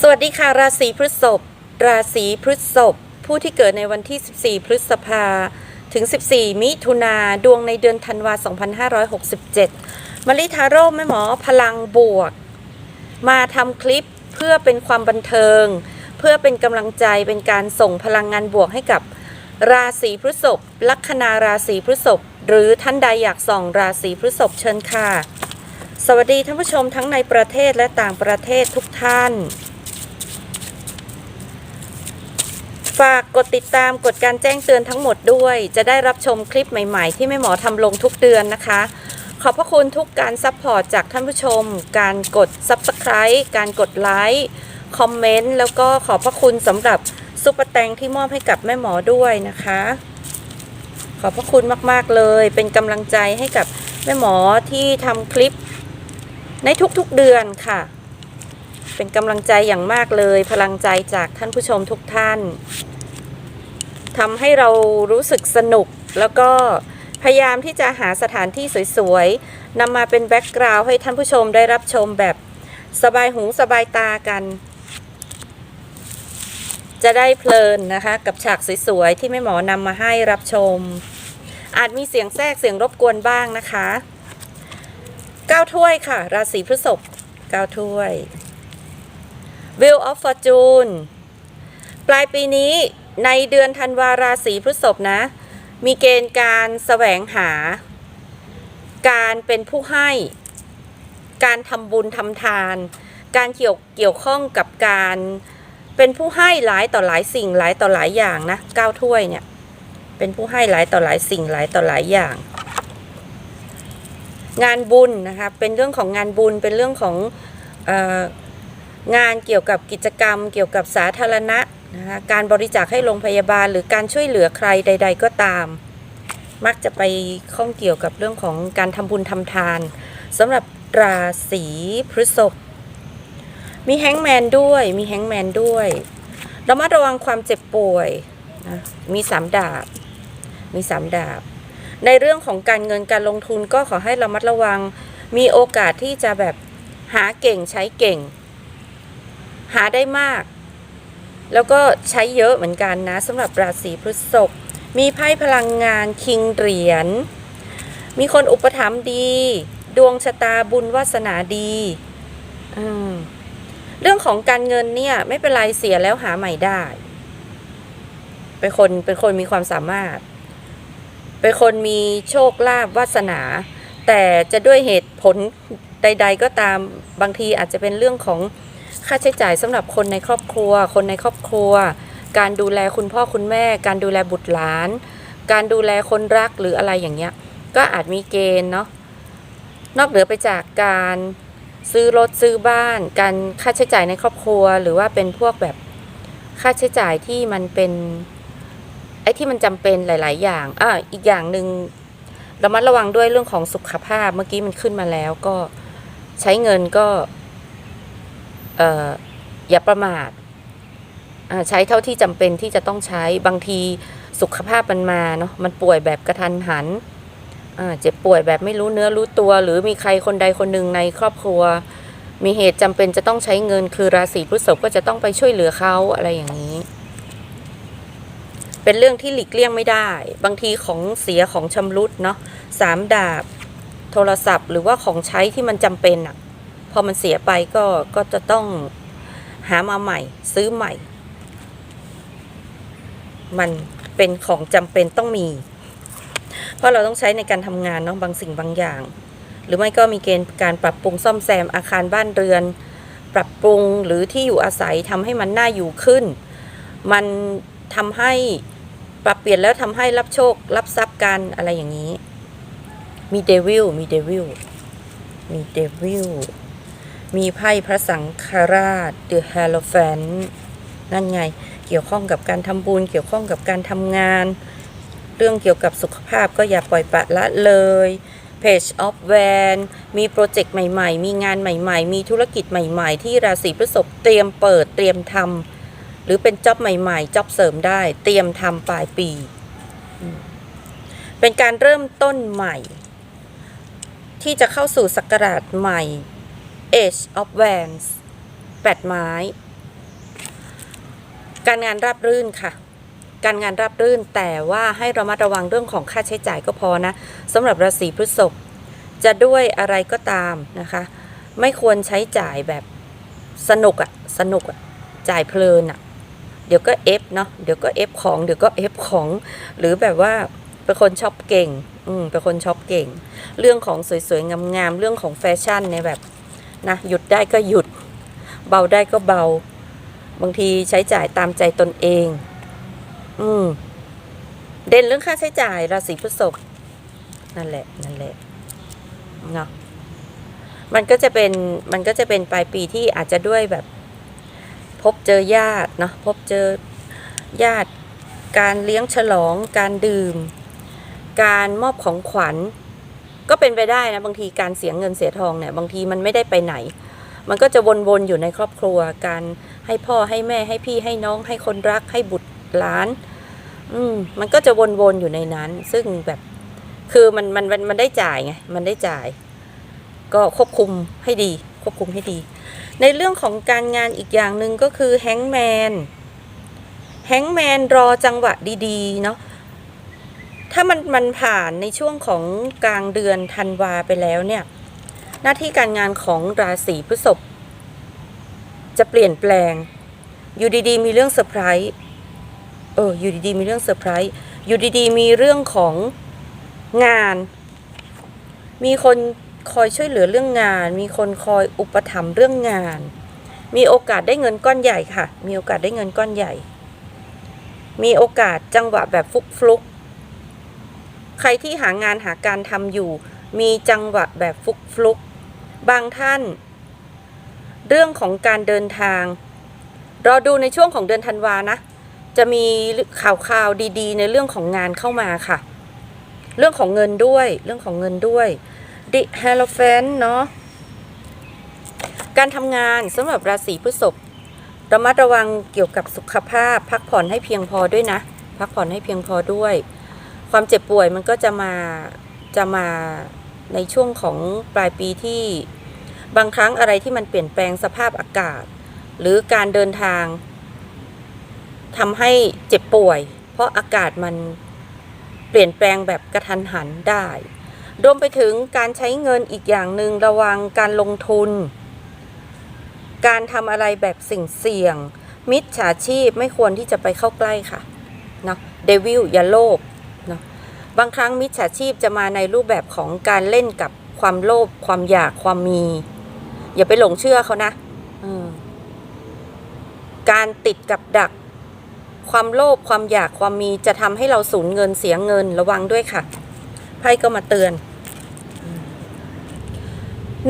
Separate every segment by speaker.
Speaker 1: สวัสดีค่ะ ราศีพฤษภราศีพฤษภผู้ที่เกิดในวันที่ 14 พฤษภาถึง 14 มิถุนาดวงในเดือนธันวา 2567มาริทาโร่แม่หมอพลังบวก มาทำคลิปเพื่อเป็นความบันเทิง เพื่อเป็นกำลังใจเป็นการส่งพลังงานบวกให้กับ ราศีพฤษภลัคนาราศีพฤษภหรือท่านใดอยากส่องราศีพฤษภเชิญค่ะ สวัสดีท่านผู้ชมทั้งในประเทศและต่างประเทศทุกท่าน ฝากกดติดตามกดการแจ้งเตือนทั้งหมดด้วย จะได้รับชมคลิปใหม่ๆ ที่แม่หมอทำลงทุกเดือนนะคะ ขอบพระคุณทุกการซัพพอร์ตจากท่านผู้ชม การกด Subscribe การกดไลค์คอมเมนต์แล้วก็ขอบพระคุณสำหรับซุปเปอร์แตงที่มอบให้กับแม่หมอด้วยนะคะ ขอบพระคุณมากๆเลย เป็นกำลังใจให้กับแม่หมอที่ทำคลิปในทุกๆเดือนค่ะ เป็นกำลังใจอย่างมากเลย พลังใจจากท่านผู้ชมทุกท่านทำให้เรารู้สึกสนุก แล้วก็พยายามที่จะหาสถานที่สวยๆนำมาเป็นแบ็กกราวด์ให้ท่านผู้ชมได้รับชมแบบสบายหูสบายตากัน จะได้เพลินนะคะ กับฉากสวยๆที่แม่หมอนำมาให้รับชม อาจมีเสียงแทรกเสียงรบกวนบ้างนะคะก้าถ้วยค่ะ ราศีพฤษภเก้าถ้วย Wheel of Fortune ปลายปีนี้ในเดือนธันวาราศีพฤษภนะ มีเกณฑ์การแสวงหา การเป็นผู้ให้ การทำบุญทำทาน การเกี่ยวเกี่ยวข้องกับการเป็นผู้ให้หลายต่อหลายสิ่งหลายต่อหลายอย่างนะเก้าถ้วยเนี่ย เป็นผู้ให้หลายต่อหลายสิ่งหลายต่อหลายอย่าง งานบุญนะคะเป็นเรื่องของงานบุญเป็นเรื่องของเออ งานเกี่ยวกับกิจกรรม เกี่ยวกับสาธารณะนะคะการบริจาคให้โรงพยาบาล หรือการช่วยเหลือใครใด ๆ ก็ตาม มักจะไปข้องเกี่ยวกับเรื่องของการทำบุญทำทานสำหรับราศีพฤษภมีแฮงแมนด้วยมีแฮงแมนด้วยระมัดระวังความเจ็บป่วยนะมีสามดาบ มีสามดาบ ในเรื่องของการเงินการลงทุนก็ขอให้ระมัดระวัง มีโอกาสที่จะแบบหาเก่งใช้เก่ง หาได้มาก แล้วก็ใช้เยอะเหมือนกันนะสำหรับราศีพฤษภมีไพ่พลังงานคิงเหรียญ มีคนอุปถัมภ์ดี ดวงชะตาบุญวาสนาดีเรื่องของการเงินเนี่ย ไม่เป็นไรเสียแล้วหาใหม่ได้ เป็นคนเป็นคนมีความสามารถ เป็นคนมีโชคลาภวาสนา แต่จะด้วยเหตุผลใด ๆ ก็ตามบางทีอาจจะเป็นเรื่องของ ค่าใช้จ่ายสำหรับคนในครอบครัว คนในครอบครัว การดูแลคุณพ่อคุณแม่ การดูแลบุตรหลาน การดูแลคนรักหรืออะไรอย่างเงี้ย ก็อาจมีเกณฑ์เนาะ นอกเหนือไปจากการซื้อรถซื้อบ้าน การค่าใช้จ่ายในครอบครัว หรือว่าเป็นพวกแบบค่าใช้จ่ายที่มันเป็นไอ้ที่มันจำเป็นหลาย ๆ อย่าง อ่าอีกอย่างหนึ่งระมัดระวังด้วยเรื่องของสุขภาพ เมื่อกี้มันขึ้นมาแล้วก็ใช้เงินก็ อย่าประมาทใช้เท่าที่จำเป็นที่จะต้องใช้บางทีสุขภาพมันมาเนาะมันป่วยแบบกระทันหันเจ็บป่วยแบบไม่รู้เนื้อรู้ตัว หรือมีใครคนใดคนหนึ่งในครอบครัว มีเหตุจำเป็นจะต้องใช้เงินคือราศีพฤษภก็จะต้องไปช่วยเหลือเขาอะไรอย่างนี้ เป็นเรื่องที่หลีกเลี่ยงไม่ได้ บางทีของเสียของชำรุดเนาะสามดาบ โทรศัพท์ หรือว่าของใช้ที่มันจำเป็นอะ อมันเสียไปก็ก็จะต้องหามาใหม่ ซื้อใหม่ มันเป็นของจำเป็นต้องมี เพราะเราต้องใช้ในการทำงานเนาะบางสิ่งบางอย่าง หรือไม่ก็มีเกณฑ์การปรับปรุงซ่อมแซมอาคารบ้านเรือน ปรับปรุงหรือที่อยู่อาศัยทำให้มันน่าอยู่ขึ้น มันทำให้ปรับเปลี่ยนแล้วทำให้รับโชครับทรัพย์กันอะไรอย่างนี้ มีเดวิลมีเดวิลมีเดวิล มีไพ่พระสังฆราช The h e r o p h a n t นั่นไง เกี่ยวข้องกับการทำบุญ เกี่ยวข้องกับการทำงาน เรื่องเกี่ยวกับสุขภาพก็อย่าปล่อยปละละเลย Page of Van มีโปรเจกต์ใหม่ๆ มีงานใหม่ๆ มีธุรกิจใหม่ๆ ที่ราศีพฤษภเตรียมเปิดเตรียมทำหรือเป็นจ็อบใหม่ๆจ็อบเสริมได้ เตรียมทำปลายปี เป็นการเริ่มต้นใหม่ ที่จะเข้าสู่ศักราชใหม่ Age of Wands แปดไม้ การงานราบรื่นค่ะ การงานราบรื่นแต่ว่าให้ระมัดระวังเรื่องของค่าใช้จ่ายก็พอนะสำหรับราศีพฤษภจะด้วยอะไรก็ตามนะคะ ไม่ควรใช้จ่ายแบบสนุกอะสนุกอะจ่ายเพลินอะเดี๋ยวก็เอฟเนาะเดี๋ยวก็เอฟของเดี๋ยวก็เอฟของ หรือแบบว่าเป็นคนชอปเก่ง อืมเป็นคนชอปเก่ง เรื่องของสวยๆงามๆเรื่องของแฟชั่นในยแบบ นะหยุดได้ก็หยุด เบาได้ก็เบา บางทีใช้จ่ายตามใจตนเอง อืมเด่นเรื่องค่าใช้จ่ายราศีพฤษภนั่นแหละนั่นแหละเนาะมันก็จะเป็นมันก็จะเป็นปลายปีที่อาจจะด้วยแบบ พบเจอญาติเนาะพบเจอญาติ การเลี้ยงฉลอง การดื่ม การมอบของขวัญ ก็เป็นไปได้นะบางทีการเสียเงินเสียทองเนี่ยบางทีมันไม่ได้ไปไหน มันก็จะวนๆอยู่ในครอบครัวการให้พ่อให้แม่ให้พี่ให้น้องให้คนรักให้บุตรหลาน อืมมันก็จะวนๆอยู่ในนั้น ซึ่งแบบคือมันมันมันมันได้จ่ายไงมันได้จ่าย ก็ควบคุมให้ดี ควบคุมให้ดี ในเรื่องของการงานอีกอย่างหนึ่งก็คือแฮงแมนแฮงแมนรอจังหวะดีๆเนาะ ถ้ามันมันผ่านในช่วงของกลางเดือนธันวาไปแล้วเนี่ย หน้าที่การงานของราศีพฤษภจะเปลี่ยนแปลง อยู่ดีๆ มีเรื่องเซอร์ไพรส์เอออยู่ดีๆ มีเรื่องเซอร์ไพรส์อยู่ดีๆ มีเรื่องของงาน มีคนคอยช่วยเหลือเรื่องงาน มีคนคอยอุปถัมภ์เรื่องงาน มีโอกาสได้เงินก้อนใหญ่ค่ะ มีโอกาสได้เงินก้อนใหญ่ มีโอกาสจังหวะแบบฟุกฟลุก ใครที่หางานหาการทำอยู่ มีจังหวะแบบฟุกฟลุก บางท่าน เรื่องของการเดินทาง รอดูในช่วงของเดือนธันวานะ จะมีข่าวข่าวดีๆ ในเรื่องของงานเข้ามาค่ะ เรื่องของเงินด้วย เรื่องของเงินด้วยดิฮ e ลเฟนเนาะ การทำงานสำหรับราศีพฤษภระมัดระวังเกี่ยวกับสุขภาพ พักผ่อนให้เพียงพอด้วยนะ พักผ่อนให้เพียงพอด้วย ความเจ็บป่วยมันก็จะมาจะมาในช่วงของปลายปีที่บางครั้งอะไรที่มันเปลี่ยนแปลงสภาพอากาศ หรือการเดินทางทำให้เจ็บป่วย เพราะอากาศมันเปลี่ยนแปลงแบบกระทันหันได้รวมไปถึงการใช้เงินอีกอย่างหนึ่งระวังการลงทุน การทำอะไรแบบสิ่งเสี่ยง มิจฉาชีพไม่ควรที่จะไปเข้าใกล้ค่ะเนาะเดวิลอย่าโลภ บางครั้งมิจฉาชีพจะมาในรูปแบบของการเล่นกับความโลภความอยากความมี อย่าไปหลงเชื่อเขานะการติดกับดัก ความโลภความอยากความมีจะทำให้เราสูญเงินเสียเงินระวังด้วยค่ะไพ่ก็มาเตือน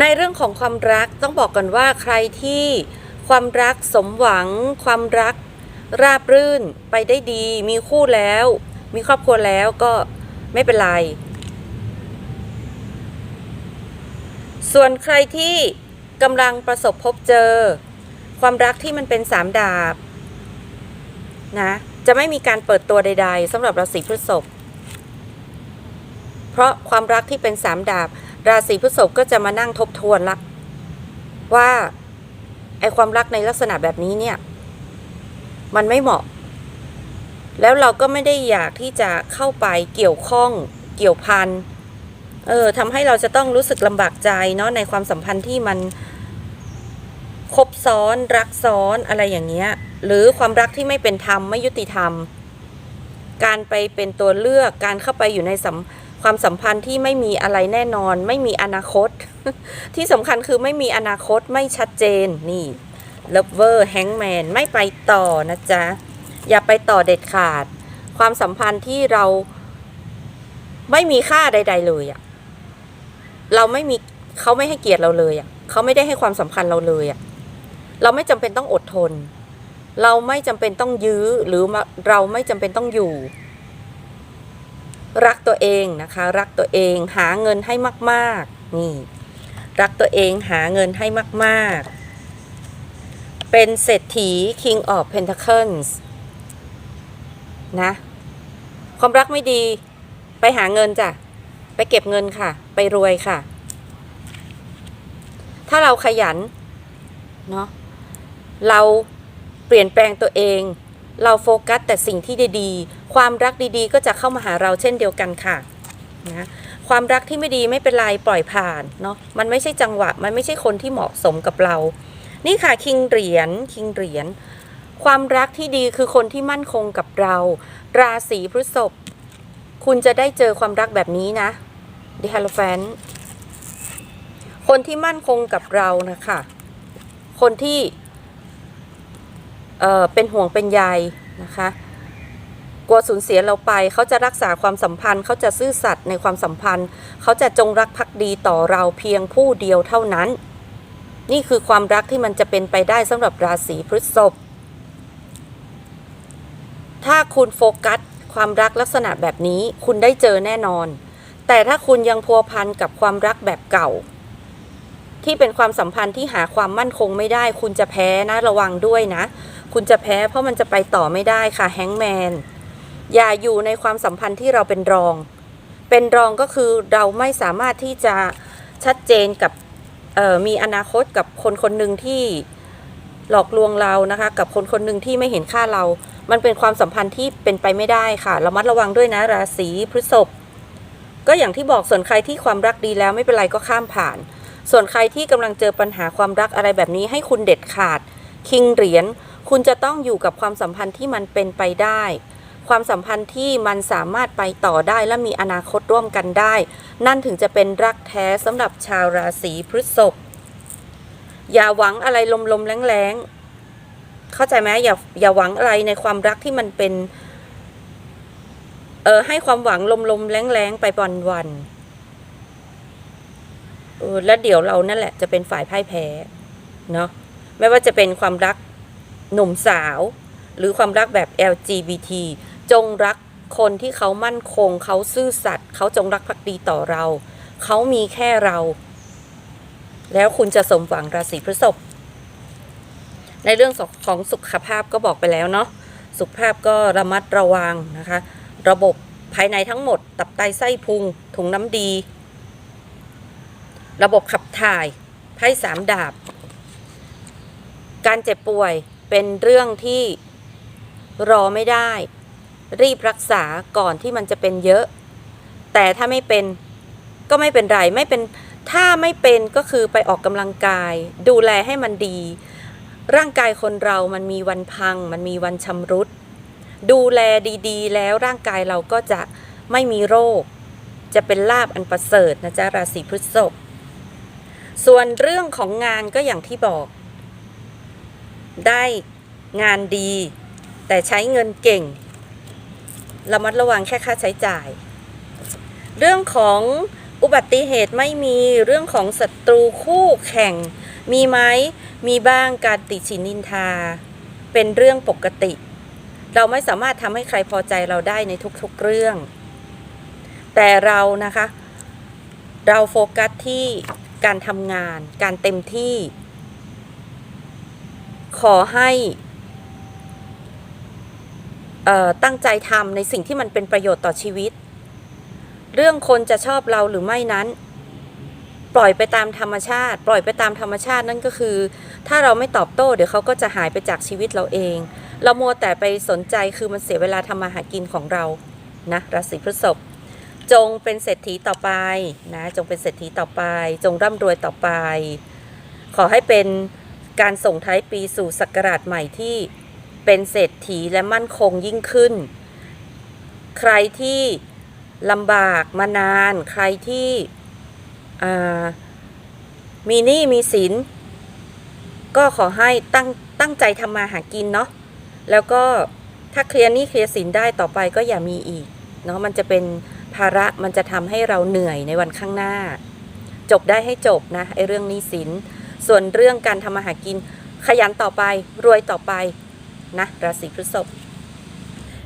Speaker 1: ในเรื่องของความรักต้องบอกก่อนว่าใครที่ความรักสมหวัง ความรักราบรื่นไปได้ดี มีคู่แล้ว มีครอบครัวแล้วก็ ไม่เป็นไร ส่วนใครที่กำลังประสบพบเจอ ความรักที่มันเป็นสามดาบ นะ จะไม่มีการเปิดตัวใด ๆสำหรับราศีพฤษภเพราะความรักที่เป็นสามดาบ ราศีพฤษภก็จะมานั่งทบทวนละว่าไอความรักในลักษณะแบบนี้เนี่ย มันไม่เหมาะ แล้วเราก็ไม่ได้อยากที่จะเข้าไปเกี่ยวข้องเกี่ยวพันเออทำให้เราจะต้องรู้สึกลำบากใจเนาะในความสัมพันธ์ที่มันคบซ้อนรักซ้อนอะไรอย่างเงี้ย หรือความรักที่ไม่เป็นธรรมไม่ยุติธรรม การไปเป็นตัวเลือกการเข้าไปอยู่ในสัมความสัมพันธ์ที่ไม่มีอะไรแน่นอน ไม่มีอนาคต ที่สำคัญคือไม่มีอนาคตไม่ชัดเจนนี่ lover hangman ไม่ไปต่อนะจ๊ะ อย่าไปต่อเด็ดขาด ความสัมพันธ์ที่เราไม่มีค่าใด ๆ เลยอะเราไม่มีเขาไม่ให้เกียรติเราเลยอะเขาไม่ได้ให้ความสำคัญเราเลยอะเราไม่จำเป็นต้องอดทน เราไม่จำเป็นต้องยื้อหรือเราไม่จำเป็นต้องอยู่ รักตัวเองนะคะ รักตัวเองหาเงินให้มากๆนี่รักตัวเองหาเงินให้มาก ๆ เป็นเศรษฐี King of Pentacles นะ ความรักไม่ดี ไปหาเงินจ้ะ ไปเก็บเงินค่ะ ไปรวยค่ะ ถ้าเราขยัน เนาะเราเปลี่ยนแปลงตัวเอง เราโฟกัสแต่สิ่งที่ดีๆ ความรักดีๆ ก็จะเข้ามาหาเราเช่นเดียวกันค่ะ นะความรักที่ไม่ดีไม่เป็นไรปล่อยผ่านเนาะมันไม่ใช่จังหวะ มันไม่ใช่คนที่เหมาะสมกับเรา นี่ค่ะคิงเหรียญคิงเหรียญ ความรักที่ดีคือคนที่มั่นคงกับเรา ราศีพฤษภคุณจะได้เจอความรักแบบนี้นะดิฮัลแฟนคนที่มั่นคงกับเรานะคะ คนที่เอ่อเป็นห่วงเป็นใยนะคะ กลัวสูญเสียเราไป เขาจะรักษาความสัมพันธ์ เขาจะซื่อสัตย์ในความสัมพันธ์ เขาจะจงรักภักดีต่อเราเพียงผู้เดียวเท่านั้น นี่คือความรักที่มันจะเป็นไปได้สำหรับราศีพฤษภ ถ้าคุณโฟกัสความรักลักษณะแบบนี้คุณได้เจอแน่นอน แต่ถ้าคุณยังพัวพันกับความรักแบบเก่า ที่เป็นความสัมพันธ์ที่หาความมั่นคงไม่ได้ คุณจะแพ้นะระวังด้วยนะ คุณจะแพ้เพราะมันจะไปต่อไม่ได้ค่ะแฮงแมนอย่าอยู่ในความสัมพันธ์ที่เราเป็นรอง เป็นรองก็คือเราไม่สามารถที่จะชัดเจนกับมีอนาคตกับคนคนหนึ่งที่หลอกลวงเรานะคะ กับคนคนหนึ่งที่ไม่เห็นค่าเรา มันเป็นความสัมพันธ์ที่เป็นไปไม่ได้ค่ะระมัดระวังด้วยนะราศีพฤษภก็อย่างที่บอกส่วนใครที่ความรักดีแล้วไม่เป็นไรก็ข้ามผ่าน ส่วนใครที่กำลังเจอปัญหาความรักอะไรแบบนี้ให้คุณเด็ดขาด คิงเหรียญคุณจะต้องอยู่กับความสัมพันธ์ที่มันเป็นไปได้ ความสัมพันธ์ที่มันสามารถไปต่อได้และมีอนาคตร่วมกันได้ นั่นถึงจะเป็นรักแท้สำหรับชาวราศีพฤษภอย่าหวังอะไรลมๆแรงๆ เข้าใจไหมอย่าอย่าหวังอะไรในความรักที่มันเป็น เออให้ความหวังลมๆแรงๆไปวันๆเออแล้วเดี๋ยวเรานั่นแหละจะเป็นฝ่ายพ่ายแพ้เนาะไม่ว่าจะเป็นความรักหนุ่มสาว หรือความรักแบบ LGBT จงรักคนที่เขามั่นคง เขาซื่อสัตย์เขาจงรักภักดีต่อเรา เขามีแค่เรา แล้วคุณจะสมหวังราศีพฤษภ ในเรื่องของสุขภาพก็บอกไปแล้วเนาะสุขภาพก็ระมัดระวังนะคะ ระบบภายในทั้งหมด ตับไตไส้พุงถุงน้ำดี ระบบขับถ่ายไพ่สามดาบ การเจ็บป่วยเป็นเรื่องที่รอไม่ได้ รีบรักษาก่อนที่มันจะเป็นเยอะ แต่ถ้าไม่เป็นก็ไม่เป็นไรไม่เป็นถ้าไม่เป็นก็คือไปออกกำลังกาย ดูแลให้มันดี ร่างกายคนเรามันมีวันพัง มันมีวันชำรุด ดูแลดีๆ แล้วร่างกายเราก็จะไม่มีโรค จะเป็นลาบอันประเสริฐนะจ๊ะราศีพฤษภส่วนเรื่องของงานก็อย่างที่บอก ได้งานดี แต่ใช้เงินเก่งระมัดระวังแค่ค่าใช้จ่าย เรื่องของอุบัติเหตุไม่มีเรื่องของศัตรูคู่แข่งมีไหม มีบ้างการติชินนินทา เป็นเรื่องปกติ เราไม่สามารถทำให้ใครพอใจเราได้ในทุกๆเรื่อง แต่เรานะคะ เราโฟกัสที่การทำงาน การเต็มที่ ขอให้อ่อตั้งใจทำในสิ่งที่มันเป็นประโยชน์ต่อชีวิต เรื่องคนจะชอบเราหรือไม่นั้น ปล่อยไปตามธรรมชาติ ปล่อยไปตามธรรมชาตินั่นก็คือ ถ้าเราไม่ตอบโต้ เดี๋ยวเขาก็จะหายไปจากชีวิตเราเอง เรามัวแต่ไปสนใจคือมันเสียเวลาทำมาหากินของเรานะราศีพฤษภจงเป็นเศรษฐีต่อไปนะจงเป็นเศรษฐีต่อไป จงร่ำรวยต่อไป ขอให้เป็นการส่งท้ายปีสู่ศักราชใหม่ที่เป็นเศรษฐีและมั่นคงยิ่งขึ้น ใครที่ลำบากมานาน ใครที่ มีหนี้มีสิน ก็ขอให้ตั้งตั้งใจทำมาหากินเนาะแล้วก็ถ้าเคลียร์หนี้เคลียร์สินได้ต่อไปก็อย่ามีอีกเนาะมันจะเป็นภาระมันจะทำให้เราเหนื่อยในวันข้างหน้า จบได้ให้จบนะไอ้เรื่องหนี้สิน ส่วนเรื่องการทำมาหากิน ขยันต่อไปรวยต่อไปนะราศีพฤษภ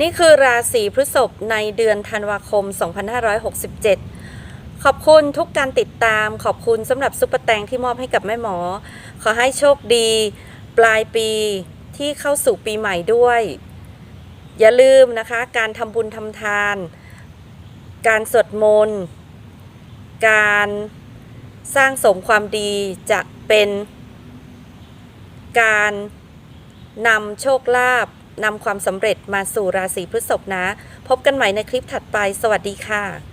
Speaker 1: นี่คือราศีพฤษภในเดือนธันวาคม 2567 ขอบคุณทุกการติดตาม ขอบคุณสำหรับซุปเปอร์แตงที่มอบให้กับแม่หมอ ขอให้โชคดี ปลายปีที่เข้าสู่ปีใหม่ด้วย อย่าลืมนะคะ การทำบุญทำทาน การสวดมนต์ การสร้างสมความดีจะเป็น การนำโชคลาภนำความสำเร็จมาสู่ราศีพฤษภนะ พบกันใหม่ในคลิปถัดไป สวัสดีค่ะ